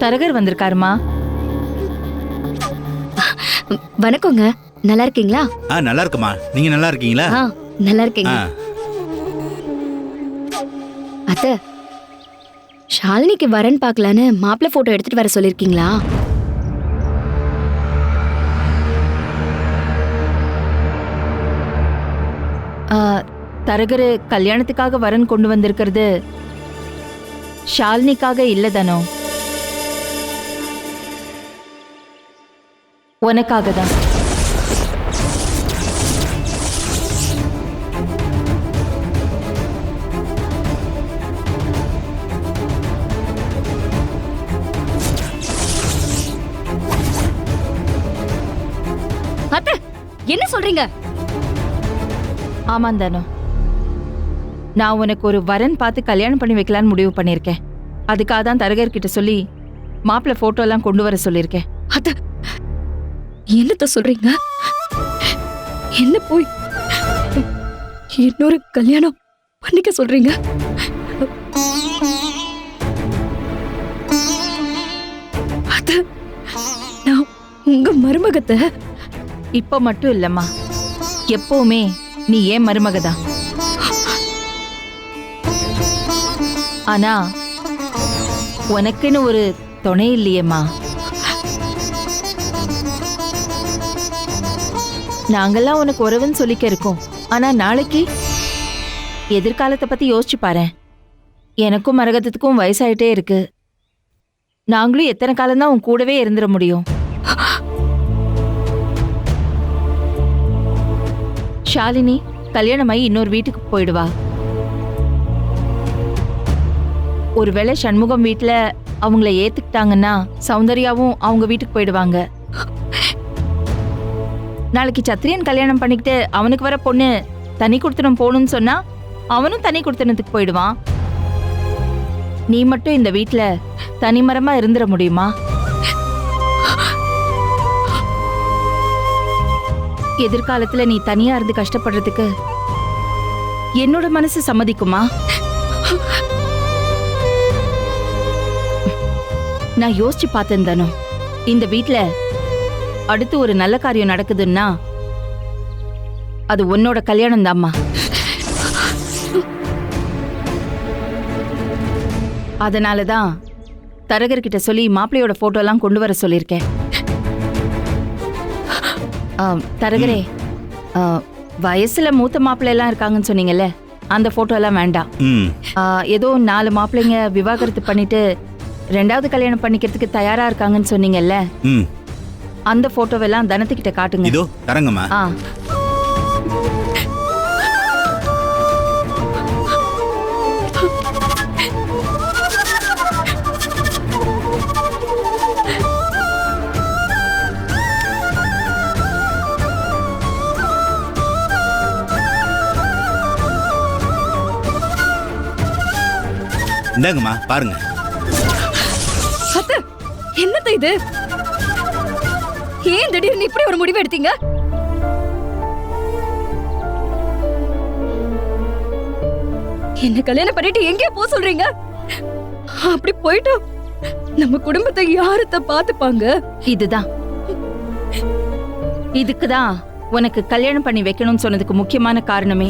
தரகர் வந்திருக்காருமா? வணக்கங்க. நல்லா இருக்கீங்களா? ஆ நல்லா இருக்குமா? நீங்க நல்லா இருக்கீங்களா? ஆ நல்லா இருக்கீங்க. ஆ. அத்த ஷாலினிக்கு வரன் பார்க்கலான்னு மாப்பிள்ளை போட்டோ எடுத்துட்டு வர சொல்லிருக்கீங்களா ஆ, தரகரு கல்யாணத்துக்காக வரன் கொண்டு வந்திருக்கிறது ஷாலினிக்காக இல்ல தானோ. உனக்காக தான் அத்த என்ன சொல்றீங்க? ஆமாம் தானோ. நான் உனக்கு ஒரு வரன் பார்த்து கல்யாணம் பண்ணி வைக்கலான்னு முடிவு பண்ணியிருக்கேன். அதுக்காக தான் தரகர்கிட்ட சொல்லி மாப்பிள்ளை ஃபோட்டோலாம் கொண்டு வர சொல்லியிருக்கேன். அத்தை என்னத்த சொல்றீங்க? என்ன போய் இன்னொரு கல்யாணம் பண்ணிக்க சொல்றீங்க? அத்த நான் உங்க மருமகத்தை? இப்போ மட்டும் இல்லம்மா. எப்பவுமே நீ ஏன் மருமகதான்? ஆனா உனக்குன்னு ஒரு துணை இல்லையேம்மா. நாங்கெல்லாம் உனக்கு உறவுன்னு சொல்லிக்க இருக்கோம். ஆனா நாளைக்கு எதிர்காலத்தை பத்தி யோசிச்சு பாரேன். எனக்கும் மரகதத்துக்கும் வயசாயிட்டே இருக்கு. நாங்களும் எத்தனை காலம்தான் உன் கூடவே இருந்துட முடியும். ஷாலினி கல்யாணமாயி இன்னொரு வீட்டுக்கு போயிடுவா. ஒருவேளை சண்முகம் வீட்டில் அவங்கள ஏத்துக்கிட்டாங்கன்னா சௌந்தர்யாவும் அவங்க வீட்டுக்கு போயிடுவாங்க. நாளைக்கு சத்திரியன் கல்யாணம் பண்ணிக்கிட்டு அவனுக்கு வர பொண்ணு தனி கொடுத்தனம் போகணும்னு சொன்னா அவனும் தனி கொடுத்தனத்துக்கு போயிடுவான். நீ மட்டும் இந்த வீட்ல தனிமரமா இருந்துட முடியுமா? எதிர்காலத்துல நீ தனியா இருந்து கஷ்டப்படுறதுக்கு என்னோட மனசு சம்மதிக்குமா? நான் யோசிச்சு பார்த்தேன் தானோ. இந்த வீட்டில் அடுத்து ஒரு நல்ல காரியம் நடக்குதுன்னா அது உன்னோட கல்யாணம் தாம்மா அதனால தான் தரகர்கிட்ட சொல்லி மாப்பிள்ளையோட போட்டோலாம் கொண்டு வர சொல்லியிருக்கேன். தரகரே வயசுல மூத்த மாப்பிள்ளை எல்லாம் இருக்காங்கன்னு சொன்னீங்கல்ல அந்த போட்டோ எல்லாம் வேண்டாம் ஏதோ நாலு மாப்பிள்ளைங்க விவாகரத்து பண்ணிட்டு ரெண்டாவது கல்யாணம் பண்ணிக்கிறதுக்கு தயாரா இருக்காங்கன்னு சொன்னீங்கல்ல அந்த போட்டோவெல்லாம் தனத்துக்கிட்ட காட்டுங்க. இதோ தரங்கம்மா. ஆ. இந்தாங்கம்மா பாருங்க. அத்த என்னத்த இது? ஏன் திடீர்னு இப்படி ஒரு முடிவு எடுத்தீங்க? என்ன கல்யாணம் பண்ணிட்டு எங்கேயோ போக சொல்றீங்க? அப்படி போயிட்டோம் நம்ம குடும்பத்தை யாரத்த பாத்துப்பாங்க இதுதான். இதுக்குதான் உனக்கு கல்யாணம் பண்ணி வைக்கணும்னு சொன்னதுக்கு முக்கியமான காரணமே.